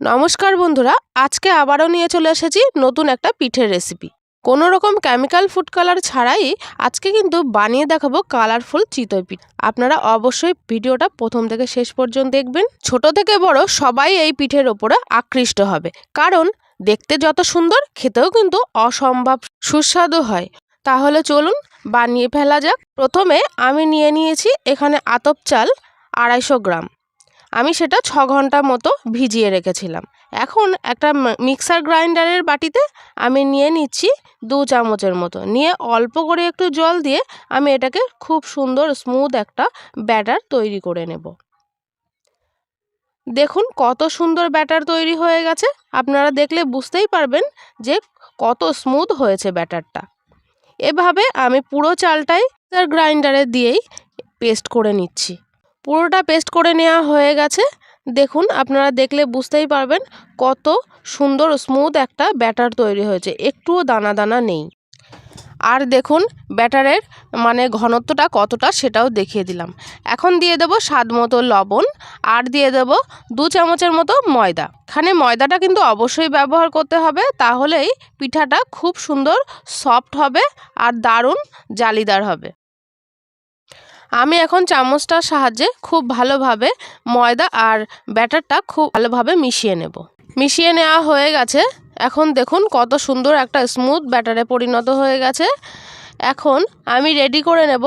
নমস্কার বন্ধুরা, আজকে আবারও নিয়ে চলে এসেছি নতুন একটা পিঠের রেসিপি কোনো রকম কেমিক্যাল ফুড কালার ছাড়াই আজকে কিন্তু বানিয়ে দেখাবো কালারফুল চিতই পিঠ। আপনারা অবশ্যই ভিডিওটা প্রথম থেকে শেষ পর্যন্ত দেখবেন। ছোট থেকে বড় সবাই এই পিঠের ওপরে আকৃষ্ট হবে। কারণ দেখতে যত সুন্দর, খেতেও কিন্তু অসম্ভব সুস্বাদু হয়। তাহলে চলুন বানিয়ে ফেলা যাক। প্রথমে আমি নিয়ে নিয়েছি এখানে আতপ চাল আড়াইশো গ্রাম। আমি সেটা ছ ঘণ্টা মতো ভিজিয়ে রেখেছিলাম। এখন একটা মিক্সার গ্রাইন্ডারের বাটিতে আমি নিয়ে নিচ্ছি দু চামচের মতো। নিয়ে অল্প করে একটু জল দিয়ে আমি এটাকে খুব সুন্দর স্মুথ একটা ব্যাটার তৈরি করে নেব। দেখুন কত সুন্দর ব্যাটার তৈরি হয়ে গেছে। আপনারা দেখলে বুঝতেই পারবেন যে কত স্মুথ হয়েছে ব্যাটারটা। এভাবে আমি পুরো চালটাই তার গ্রাইন্ডারে দিয়েই পেস্ট করে নিচ্ছি। পুরোটা পেস্ট করে নেওয়া হয়ে গেছে। দেখুন, আপনারা দেখলে বুঝতেই পারবেন কত সুন্দর স্মুথ একটা ব্যাটার তৈরি হয়েছে। একটুও দানা দানা নেই। আর দেখুন ব্যাটারের মানে ঘনত্বটা কতটা সেটাও দেখিয়ে দিলাম। এখন দিয়ে দেব স্বাদ মতো লবণ আর দিয়ে দেব দু চামচের মতো ময়দা। এখানে ময়দাটা কিন্তু অবশ্যই ব্যবহার করতে হবে, তাহলেই পিঠাটা খুব সুন্দর সফট হবে আর দারুণ জালিদার হবে। আমি এখন চামচটার সাহায্যে খুব ভালোভাবে ময়দা আর ব্যাটারটা খুব ভালোভাবে মিশিয়ে নেব। মিশিয়ে নেওয়া হয়ে গেছে। এখন দেখুন কত সুন্দর একটা স্মুথ ব্যাটারে পরিণত হয়ে গেছে। এখন আমি রেডি করে নেব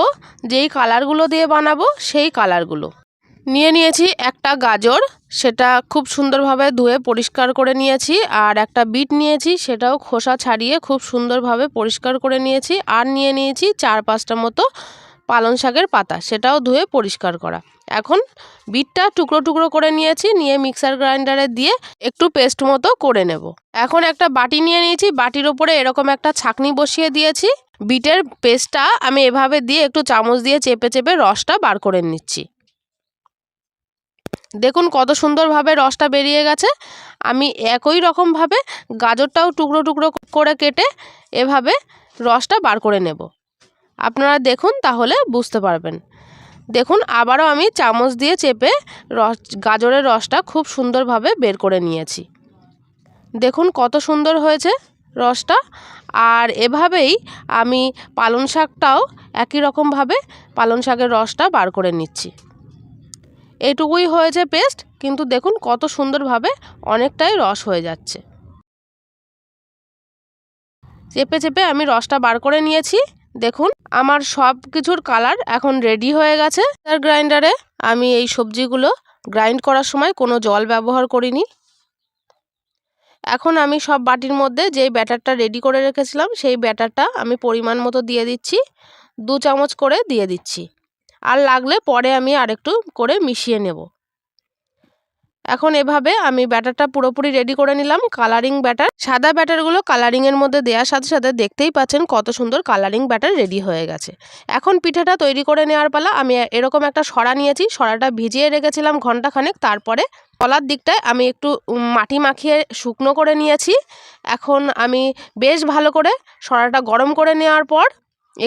যেই কালারগুলো দিয়ে বানাবো সেই কালারগুলো নিয়ে নিয়েছি একটা গাজর, সেটা খুব সুন্দরভাবে ধুয়ে পরিষ্কার করে নিয়েছি আর একটা বিট নিয়েছি, সেটাও খোসা ছাড়িয়ে খুব সুন্দরভাবে পরিষ্কার করে নিয়েছি। আর নিয়ে নিয়েছি চার পাঁচটা মতো পালং শাকের পাতা, সেটাও ধুয়ে পরিষ্কার করা। এখন বিটটা টুকরো টুকরো করে নিয়েছি, নিয়ে মিক্সার গ্রাইন্ডারে দিয়ে একটু পেস্ট মতো করে নেব। এখন একটা বাটি নিয়ে নিয়েছি, বাটির ওপরে এরকম একটা ছাকনি বসিয়ে দিয়েছি। বিটের পেস্টটা আমি এভাবে দিয়ে একটু চামচ দিয়ে চেপে চেপে রসটা বার করে নিচ্ছি। দেখুন কত সুন্দরভাবে রসটা বেরিয়ে গেছে। আমি একই রকমভাবে গাজরটাও টুকরো টুকরো করে কেটে এভাবে রসটা বার করে নেব। আপনারা দেখুন তাহলে বুঝতে পারবেন। দেখুন, আবারও আমি চামচ দিয়ে চেপে রস, গাজরের রসটা খুব সুন্দরভাবে বের করে নিয়েছি। দেখুন কত সুন্দর হয়েছে রসটা। আর এভাবেই আমি পালং শাকটাও একই রকমভাবে পালং শাকের রসটা বার করে নিচ্ছি। এটুকুই হয়েছে পেস্ট, কিন্তু দেখুন কত সুন্দরভাবে অনেকটাই রস হয়ে যাচ্ছে। চেপে চেপে আমি রসটা বার করে নিয়েছি। দেখুন, আমার সব কিছুর কালার এখন রেডি হয়ে গেছে। তার গ্রাইন্ডারে আমি এই সবজিগুলো গ্রাইন্ড করার সময় কোনো জল ব্যবহার করিনি। এখন আমি সব বাটির মধ্যে যেই ব্যাটারটা রেডি করে রেখেছিলাম, সেই ব্যাটারটা আমি পরিমাণ মতো দিয়ে দিচ্ছি। দু চামচ করে দিয়ে দিচ্ছি। আর লাগলে পরে আমি আরেকটু করে মিশিয়ে নেব। এখন এভাবে আমি ব্যাটারটা পুরোপুরি রেডি করে নিলাম। কালারিং ব্যাটার, সাদা ব্যাটারগুলো কালারিংয়ের মধ্যে দেওয়ার সাথে সাথে দেখতেই পাচ্ছেন কত সুন্দর কালারিং ব্যাটার রেডি হয়ে গেছে। এখন পিঠাটা তৈরি করে নেওয়ার পালা, আমি এরকম একটা সরা নিয়েছি সরাটা ভিজিয়ে রেখেছিলাম ঘন্টাখানেক, তারপরে তলার দিকটায় আমি একটু মাটি মাখিয়ে শুকনো করে নিয়েছি। এখন আমি বেশ ভালো করে সরাটা গরম করে নেওয়ার পর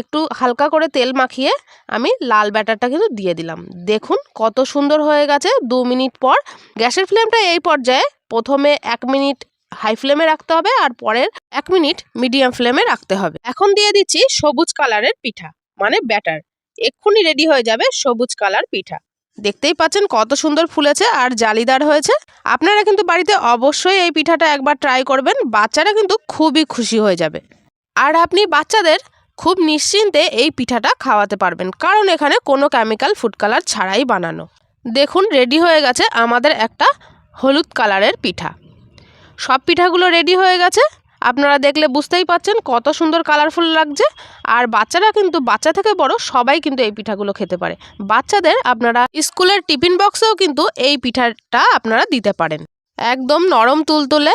একটু হালকা করে তেল মাখিয়ে আমি লাল ব্যাটারটা কিন্তু দিয়ে দিলাম। দেখুন কত সুন্দর হয়ে গেছে দু মিনিট পর। গ্যাসের ফ্লেমটা এই পর্যায়ে প্রথমে এক মিনিট হাই ফ্লেমে রাখতে হবে আর পরের এক মিনিট মিডিয়াম ফ্লেমে রাখতে হবে। এখন দিয়ে দিচ্ছি সবুজ কালারের পিঠা মানে ব্যাটার। এক্ষুনি রেডি হয়ে যাবে সবুজ কালার পিঠা। দেখতেই পাচ্ছেন কত সুন্দর ফুলেছে আর জালিদার হয়েছে। আপনারা কিন্তু বাড়িতে অবশ্যই এই পিঠাটা একবার ট্রাই করবেন, বাচ্চারা কিন্তু খুবই খুশি হয়ে যাবে। আর আপনি বাচ্চাদের খুব নিশ্চিন্তে এই পিঠাটা খাওয়াতে পারবেন, কারণ এখানে কোনো কেমিক্যাল ফুড কালার ছাড়াই বানানো। দেখুন রেডি হয়ে গেছে আমাদের একটা হলুদ কালারের পিঠা। সব পিঠাগুলো রেডি হয়ে গেছে। আপনারা দেখলে বুঝতেই পাচ্ছেন কত সুন্দর কালারফুল লাগছে। আর বাচ্চারা কিন্তু, বাচ্চা থেকে বড় সবাই কিন্তু এই পিঠাগুলো খেতে পারে। বাচ্চাদের আপনারা স্কুলের টিফিন বক্সেও কিন্তু এই পিঠাটা আপনারা দিতে পারেন। একদম নরম তুলতুলে।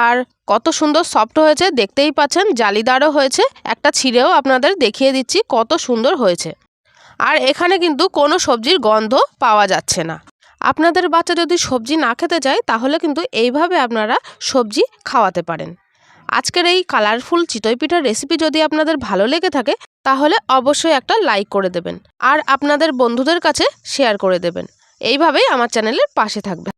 আর কত সুন্দর সফট হয়েছে, দেখতেই পাচ্ছেন, জালিদারও হয়েছে। একটা ছিঁড়েও আপনাদের দেখিয়ে দিচ্ছি কত সুন্দর হয়েছে। আর এখানে কিন্তু কোনো সবজির গন্ধ পাওয়া যাচ্ছে না। আপনাদের বাচ্চা যদি সবজি না খেতে চায়, তাহলে কিন্তু এইভাবে আপনারা সবজি খাওয়াতে পারেন। আজকের এই কালারফুল চিতই পিঠার রেসিপি যদি আপনাদের ভালো লেগে থাকে, তাহলে অবশ্যই একটা লাইক করে দেবেন। আর আপনাদের বন্ধুদের কাছে শেয়ার করে দেবেন। এইভাবেই আমার চ্যানেলের পাশে থাকবে